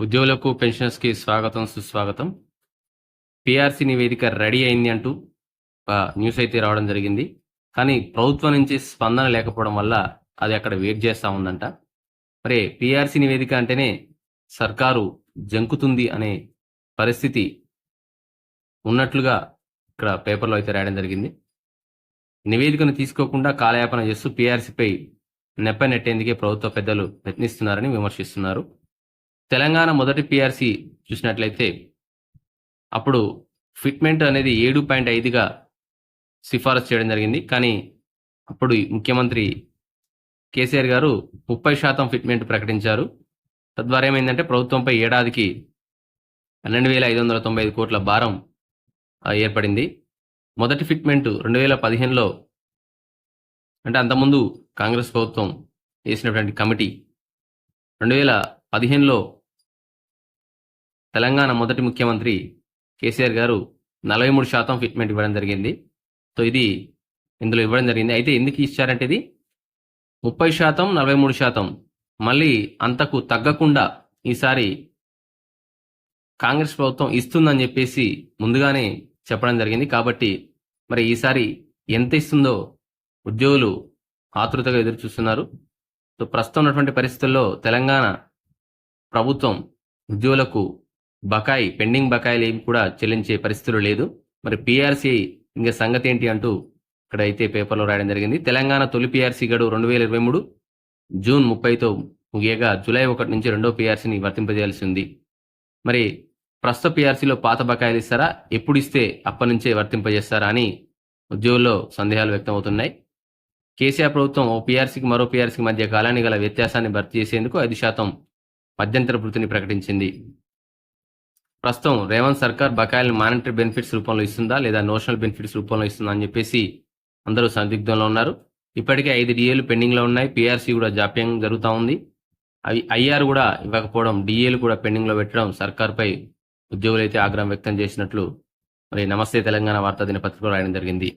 ఉద్యోగులకు పెన్షనర్స్కి స్వాగతం సుస్వాగతం. పిఆర్సీ నివేదిక రెడీ అయింది అంటూ న్యూస్ అయితే రావడం జరిగింది. కానీ ప్రభుత్వం నుంచి స్పందన లేకపోవడం వల్ల అది అక్కడ వెయిట్ చేస్తూ ఉందంట. మరి పిఆర్సీ నివేదిక అంటేనే సర్కారు జంకుతుంది అనే పరిస్థితి ఉన్నట్లుగా ఇక్కడ పేపర్లో అయితే రాయడం జరిగింది. నివేదికను తీసుకోకుండా కాలయాపన చేస్తూ పీఆర్సీపై నెప్ప నెట్టేందుకే ప్రభుత్వ పెద్దలు యత్నిస్తున్నారని విమర్శిస్తున్నారు. తెలంగాణ మొదటి పిఆర్సీ చూసినట్లయితే అప్పుడు ఫిట్మెంట్ అనేది ఏడు పాయింట్ ఐదుగా సిఫారసు చేయడం జరిగింది. కానీ అప్పుడు ముఖ్యమంత్రి కేసీఆర్ గారు ముప్పై శాతం ఫిట్మెంట్ ప్రకటించారు. తద్వారా ఏమైందంటే ప్రభుత్వంపై ఏడాదికి పన్నెండు వేల ఐదు వందల తొంభై ఐదు కోట్ల భారం ఏర్పడింది. మొదటి ఫిట్మెంట్ రెండు వేల పదిహేనులో అంటే అంతకుముందు కాంగ్రెస్ ప్రభుత్వం వేసినటువంటి కమిటీ రెండు వేల పదిహేనులో తెలంగాణ మొదటి ముఖ్యమంత్రి కేసీఆర్ గారు నలభై మూడు శాతం ఫిట్మెంట్ ఇవ్వడం జరిగింది. సో ఇది ఇందులో ఇవ్వడం జరిగింది. అయితే ఎందుకు ఇచ్చారంటే ఇది? ముప్పై శాతం నలభై మూడు శాతం మళ్ళీ అంతకు తగ్గకుండా ఈసారి కాంగ్రెస్ ప్రభుత్వం ఇస్తుందని చెప్పేసి ముందుగానే చెప్పడం జరిగింది. కాబట్టి మరి ఈసారి ఎంత ఇస్తుందో ఉద్యోగులు ఆతృతగా ఎదురు చూస్తున్నారు. సో ప్రస్తుతం ఉన్నటువంటి పరిస్థితుల్లో తెలంగాణ ప్రభుత్వం ఉద్యోగులకు బకాయి పెండింగ్ బకాయిలు ఏమి కూడా చెల్లించే పరిస్థితులు లేదు. మరి పిఆర్సీ ఇంకా సంగతి ఏంటి అంటూ ఇక్కడ అయితే పేపర్లో రాయడం జరిగింది. తెలంగాణ తొలి పిఆర్సీ గడువు రెండు వేల ఇరవై మూడు జూన్ ముప్పైతో ముగియగా జూలై ఒకటి నుంచి రెండో పీఆర్సీని వర్తింపజేయాల్సి ఉంది మరి ప్రస్తుత పీఆర్సీలో పాత బకాయిలు ఇస్తారా? ఎప్పుడు ఇస్తే అప్పటి నుంచే వర్తింపజేస్తారా అని ఉద్యోగుల్లో సందేహాలు వ్యక్తమవుతున్నాయి. కేసీఆర్ ప్రభుత్వం ఓ పీఆర్సీకి మరో పీఆర్సీకి మధ్య కాలాన్ని గల వ్యత్యాసాన్ని భర్తీ చేసేందుకు ఐదు శాతం మధ్యంతర భృతిని ప్రకటించింది. ప్రస్తుతం రేవంత్ సర్కార్ బకాయిలను మానిటరీ బెనిఫిట్స్ రూపంలో ఇస్తుందా లేదా నోషనల్ బెనిఫిట్స్ రూపంలో ఇస్తుందా అని చెప్పేసి అందరూ సందిగ్ధంలో ఉన్నారు. ఇప్పటికే ఐదు డిఏలు పెండింగ్లో ఉన్నాయి. పీఆర్సీ కూడా జాప్యం జరుగుతూ ఉంది. అవి ఐఆర్ కూడా ఇవ్వకపోవడం డిఏలు కూడా పెండింగ్లో పెట్టడం సర్కార్పై ఉద్యోగులు అయితే ఆగ్రహం వ్యక్తం చేసినట్లు మరి నమస్తే తెలంగాణ వార్తా దినపత్రికలో రాయడం జరిగింది.